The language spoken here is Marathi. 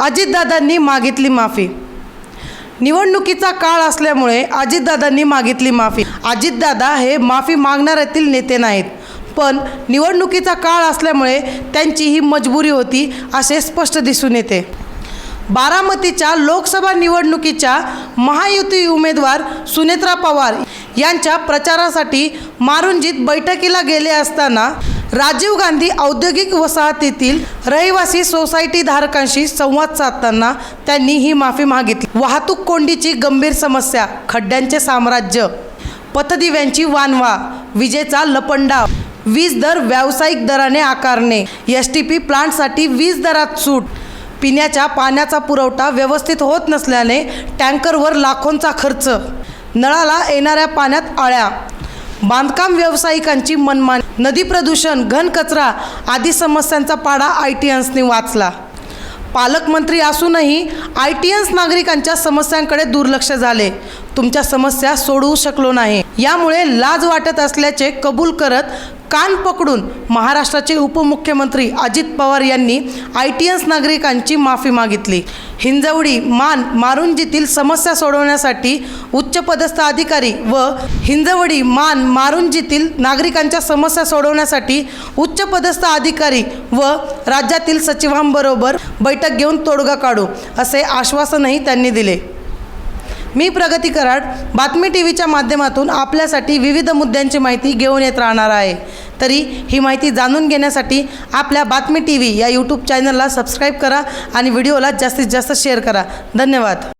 अजितदादांनी मागितली माफी. निवडणुकीचा काळ असल्यामुळे अजितदादांनी मागितली माफी. अजितदादा हे माफी मागणाऱ्यातील नेते नाहीत पण निवडणुकीचा काळ असल्यामुळे त्यांची ही मजबुरी होती असे स्पष्ट दिसून येते. बारामतीच्या लोकसभा निवडणुकीच्या महायुती उमेदवार सुनेत्रा पवार यांच्या प्रचारासाठी मारुंजीत बैठकीला गेले असताना राजीव गांधी औद्योगिक वसाहतीतील रहिवासी सोसायटी धारकांशी संवाद साधताना त्यांनी ही माफी मागितली. वाहतूक कोंडीची गंभीर समस्या खड्ड्यांचे साम्राज्य पथदिव्यांची वानवा विजेचा लपंडाव वीज दर व्यावसायिक दराने आकारणे एस टी पी प्लांटसाठी वीज दरात सूट पिण्याच्या पाण्याचा पुरवठा व्यवस्थित होत नसल्याने टँकरवर लाखोंचा खर्च नळाला येणाऱ्या पाण्यात आळ्या बांधकाम व्यावसायिकांची मनमान नदी प्रदूषण घनकचरा आदी समस्यांचा पाडा आय टी एन्सने वाचला. पालकमंत्री असूनही आय टी एन्स नागरिकांच्या समस्यांकडे दुर्लक्ष झाले. तुमच्या समस्या सोडवू शकलो नाही. यामुळे लाज वाटत असल्याचे कबूल करत कान पकडून महाराष्ट्राचे उपमुख्यमंत्री अजित पवार यांनी आय टी एन्स नागरिकांची माफी मागितली. हिंजवडी मान मारुंजीतील समस्या सोडवण्यासाठी उच्चपदस्थ अधिकारी व हिंजवडी मान मारुंजीतील नागरिकांच्या समस्या सोडवण्यासाठी उच्चपदस्थ अधिकारी व राज्यातील सचिवांबरोबर बैठक घेऊन तोडगा काढू असे आश्वासनही त्यांनी दिले. मी प्रगती कराड बातमी टी व्हीच्या माध्यमातून आपल्यासाठी विविध मुद्द्यांची माहिती घेऊन येत राहणार आहे. तरी ही माहिती जाणून घेण्यासाठी आपल्या बातमी टी व्ही या यूट्यूब चॅनलला सबस्क्राईब करा आणि व्हिडिओला जास्तीत जास्त शेअर करा. धन्यवाद.